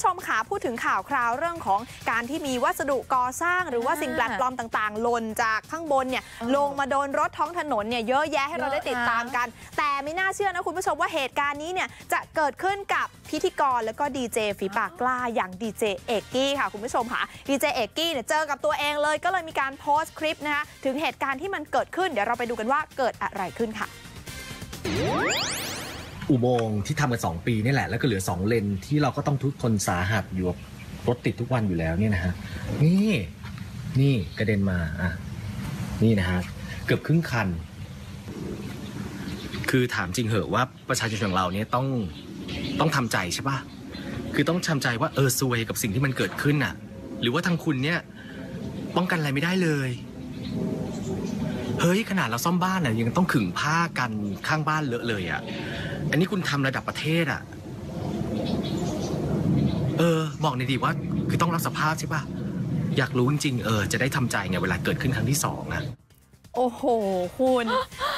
ผู้ชมขาพูดถึงข่าวคราวเรื่องของการที่มีวัสดุก่อสร้าง หรือว่าสิ่งแปลกปลอมต่างๆหล่นจากข้างบนเนี่ยเออลงมาโดนรถท้องถนนเนี่ยเยอะแยะให้เราได้เยอะติดตามกัน แต่ไม่น่าเชื่อนะคุณผู้ชมว่าเหตุการณ์นี้เนี่ยจะเกิดขึ้นกับพิธีกรแล้วก็ดีเจฝีปากกล้าอย่างดีเจเอกกี้ค่ะคุณผู้ชมค่ะดีเจเอกกี้เนี่ยเจอกับตัวเองเลย ก็เลยมีการโพสต์คลิปนะคะถึงเหตุการณ์ที่มันเกิดขึ้นเดี๋ยวเราไปดูกันว่าเกิดอะไรขึ้นค่ะ อุโมงค์ที่ทำกันสองปีนี่แหละ แล้วก็เหลือสองเลนที่เราก็ต้องทุกทนสาหัสอยู่กับรถติดทุกวันอยู่แล้วเนี่ยนะฮะนี่นี่กระเด็นมาอะนี่นะฮะเกือบครึ่งคัน คือถามจริงเหอะว่าประชาชนของเราเนี่ยต้องต้องทำใจใช่ปะคือต้องทำใจว่าเออซวยกับสิ่งที่มันเกิดขึ้นน่ะ หรือว่าทางคุณเนี่ยป้องกันอะไรไม่ได้เลย เฮ้ยขนาดเราซ่อมบ้านน่ะยังต้องขึงผ้ากันข้างบ้านเลอะเลยอะ อันนี้คุณทำระดับประเทศอะ เออ บอกในอยดีว่า คือต้องรับสภาพใช่ป่ะ อยากรู้จริงๆเออ จะได้ทำใจไงเวลาเกิดขึ้นครั้งที่สองอะโอ้โห คุณ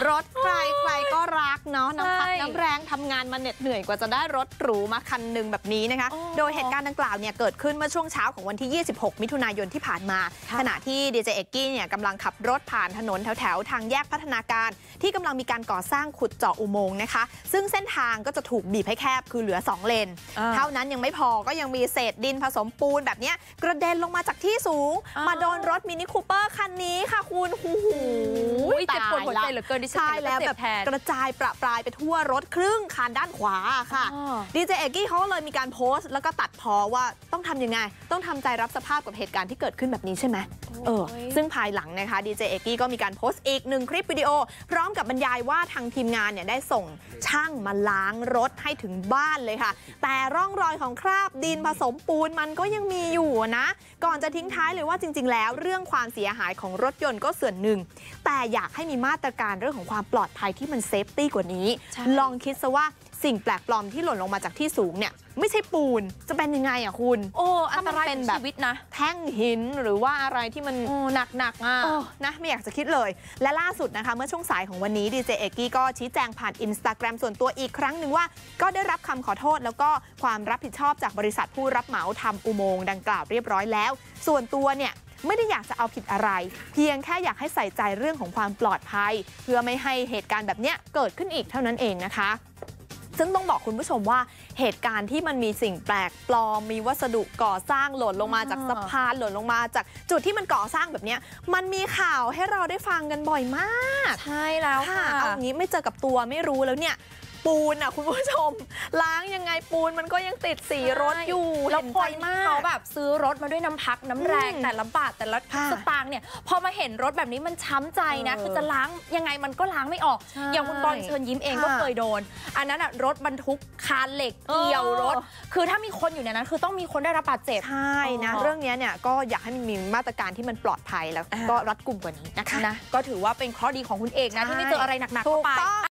รถใครใครก็รักเนาะน้ำ น้ำแรงทำงานมาเหน็ดเหนื่อยกว่าจะได้รถหรูมาคันหนึ่งแบบนี้นะคะอ๋อโดยเหตุการณ์ดังกล่าวเนี่ยเกิดขึ้นเมื่อช่วงเช้าของวันที่ 26 มิถุนายนที่ผ่านมาค่ะขณะที่ดีเจเอกกี้เนี่ยกำลังขับรถผ่านถนนแถวๆ ทางแยกพัฒนาการ ที่กำลังมีการก่อสร้างขุดเจาะอุโมงค์นะคะ ซึ่งเส้นทางก็จะถูกบีบให้แคบคือเหลือ 2 เลนอ่าเท่านั้นยังไม่พอก็ยังมีเศษดินผสมปูนแบบเนี้ยกระเด็นลงมาจากที่สูงอ้าวมาโดนรถมินิคูเปอร์คันนี้ค่ะคุณหูหูอุ๊ย เจ็บปวดหัวใจเหลือเกินดิฉันใช่เห็นแล้วเจ็แบบแทนกระจายประปรายไปทั่วรถครึ่งคันด้านขวาค่ะอ๋อดีเจเอกกี้เขาก็เลยมีการโพสต์แล้วก็ตัดพอว่าต้องทำยังไง ต้องทำใจรับสภาพกับเหตุการณ์ที่เกิดขึ้นแบบนี้ใช่ไหมเออโอ้ยซึ่งภายหลังนะคะดีเจเอกกี้ก็มีการโพสต์อีกหนึ่งคลิปวิดีโอ พร้อมกับบรรยายว่าทางทีมงานเนี่ยได้ส่งช่างมาล้างรถให้ถึงบ้านเลยค่ะ แต่ร่องรอยของคราบดินผสมปูนมันก็ยังมีอยู่นะ ก่อนจะทิ้งท้ายเลยว่าจริง ๆ แล้ว เรื่องความเสียหายของรถยนต์ก็ส่วนหนึ่ง แต่อยากให้มีมาตรการเรื่องของความปลอดภัยที่มันเซฟตี้กว่านี้ใช่ลองคิดซะว่าสิ่งแปลกปลอมที่หล่นลงมาจากที่สูงเนี่ยไม่ใช่ปูนจะเป็นยังไงอะคุณ โอ้อันตรายถ้ามันเป็เป็นนแบบชีวิตนะ แท่งหินหรือว่าอะไรที่มันโอ้หนักหนักๆอะเออนะไม่อยากจะคิดเลย และล่าสุดนะคะ เมื่อช่วงสายของวันนี้ดีเจเอกกี้ก็ชี้แจงผ่านอินสตาแกรมส่วนตัวอีกครั้งหนึ่งว่า ก็ได้รับคำขอโทษ แล้วก็ความรับผิดชอบจากบริษัทผู้รับเหมาทำอุโมงค์ดังกล่าวเรียบร้อยแล้ว ส่วนตัวเนี่ย ไม่ได้อยากจะเอาผิดอะไร เพียงแค่อยากให้ใส่ใจเรื่องของความปลอดภัย เพื่อไม่ให้เหตุการณ์แบบเนี้ยเกิดขึ้นอีกเท่านั้นเองนะคะซึ่งต้องบอกคุณผู้ชมว่าเหตุการณ์ที่มันมีสิ่งแปลกปลอม มีวัสดุก่อสร้างหล่นลงมาจากอ่าสะพานหล่นลงมาจากจุดที่มันก่อสร้างแบบเนี้ยมันมีข่าวให้เราได้ฟังกันบ่อยมาก ใช่แล้วค่ะค่ะเอาอย่างนี้ไม่เจอกับตัวไม่รู้แล้วเนี่ย ปูนอะคุณผู้ชม ล้างยังไงปูนมันก็ยังติดสีรถอยู่แล้วเห็นคใจนมาที่เขากแบบซื้อรถมาด้วยน้ำพักน้ำแรงอืมแต่ละบาทแต่ละค่ะสตางค์เนี่ยพอมาเห็นรถแบบนี้มันช้ำใจนะเออคือจะล้างยังไงมันก็ล้างไม่ออกใช่อย่างคุณบอลเชิญยิ้มเองก็ค่ะเคยโดน อันนั้นอะรถบรรทุกคานเหล็กเกี่ยวรถเออคือถ้ามีคนอยู่ในนั้น คือต้องมีคนได้รับบาดเจ็บใช่นะอ๋อเรื่องเนี้ยเนี่ยก็อยากให้มันมีมาตรการที่มันปลอดภัยแล้วอ่าก็รัดกุมกว่านี้นะคะนะก็ถือว่าเป็นเคราะห์ดีของคุณเอกนะที่ไม่เจออะไรหนักๆถูเข้ากไปต้อง